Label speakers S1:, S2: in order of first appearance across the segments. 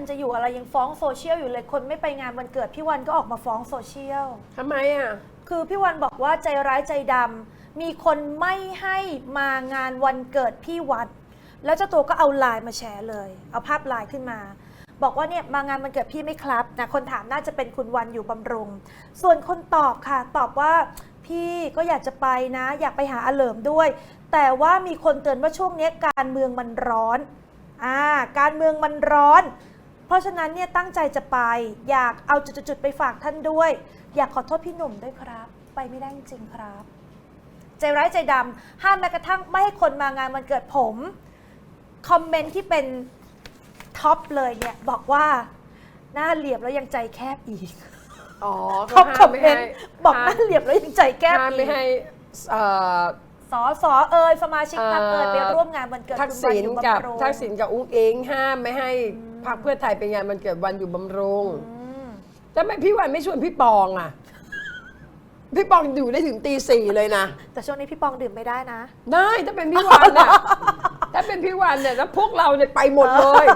S1: วันจะอยู่อะไรยังฟ้องโซเชียลอยู่เลยคนไม่ไปงานวันเกิดพี่วันก็ออกมาฟ้องโซเชียล
S2: ทำไมอะ
S1: คือพี่วันบอกว่าใจร้ายใจดำมีคนไม่ให้มางานวันเกิดพี่วัด แล้วเจ้าตัวก็เอาไลน์มาแชร์เลย เอาภาพไลน์ขึ้นมา บอกว่าเนี่ยมางานวันเกิดพี่ไม่ครับนะคนถามน่าจะเป็นคุณวันอยู่บำรุง ส่วนคนตอบค่ะ ตอบว่าพี่ก็อยากจะไปนะ อยากไปหาอาเหลิมด้วย แต่ว่ามีคนเตือนว่าช่วงนี้การเมืองมันร้อนอ่าการเมืองมันร้อน เพราะฉะนั้นเนี่ยตั้งใจจะไป อยากเอาจุดๆๆไปฝากท่านด้วย อยากขอโทษพี่หนุ่มด้วยครับ ไปไม่ได้จริงๆครับ ใจร้ายใจดำห้ามแม้กระทั่งไม่ให้คนมางานวันเกิดผมคอมเมนต์ที่เป็นท็อปเลยเนี่ยบอกว่าหน้าเหลี่ยมแล้วยังใจแคบอีก
S2: อ๋อ
S1: ท็อปค
S2: ห้า
S1: อม
S2: ไม่
S1: เมน
S2: ให้
S1: ต์บอกหน้าเหลี่ยมแล้วยังใจแคบ
S2: ห้าม
S1: อี
S2: ไม่
S1: ก
S2: ให้เอ่อ
S1: สอสอเอ่ยสมาชิกพรรคเอ่ย
S2: เอ่อ
S1: ไปร่วมงานวันเกิด
S2: ทัก
S1: คุณวัน
S2: ษิณ
S1: อยู่
S2: กับบำ
S1: รุง
S2: ทักษิณกับอุ้งเองห้ามไม่ให้ พรรคเพื่อไทยเป็นงานมันเกิดวันอยู่บำรุง
S1: อืม
S2: ทำไมพี่วันไม่ชวนพี่ปองอะ พี่ปองอยู่ได้ถึงตีสี่เลยนะ
S1: แต่ช่วงนี้พี่ปองดื่มไม่ได้นะ
S2: ได้ถ้าเป็นพี่วันเนี่ยถ้าเป็นพี่วันเนี่ยแล้วพวกเราเนี่ยไปหมดเลย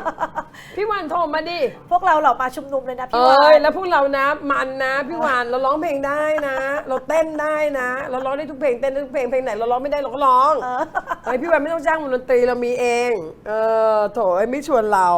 S2: พี่วันโทรมาดิ
S1: พวกเราเหล่ามาชุมนุมเลยนะ
S2: เอ
S1: พี่วา้
S2: ย
S1: น
S2: แล้วพวกเรานะ มันนะพี่วานเราร้องเพลงได้นะ เราเต้นได้นะ เราร้องได้ทุกเพลงเต้นได้ทุกเพลงเพลงไหนเราร้องไม่ได้เราก็ร้อง
S1: เออ
S2: เฮ้ยพี่วานไม่ต้องจ้างวงดนตรีเรามีเอง เออโถเอ้ยไม่ชวนเรา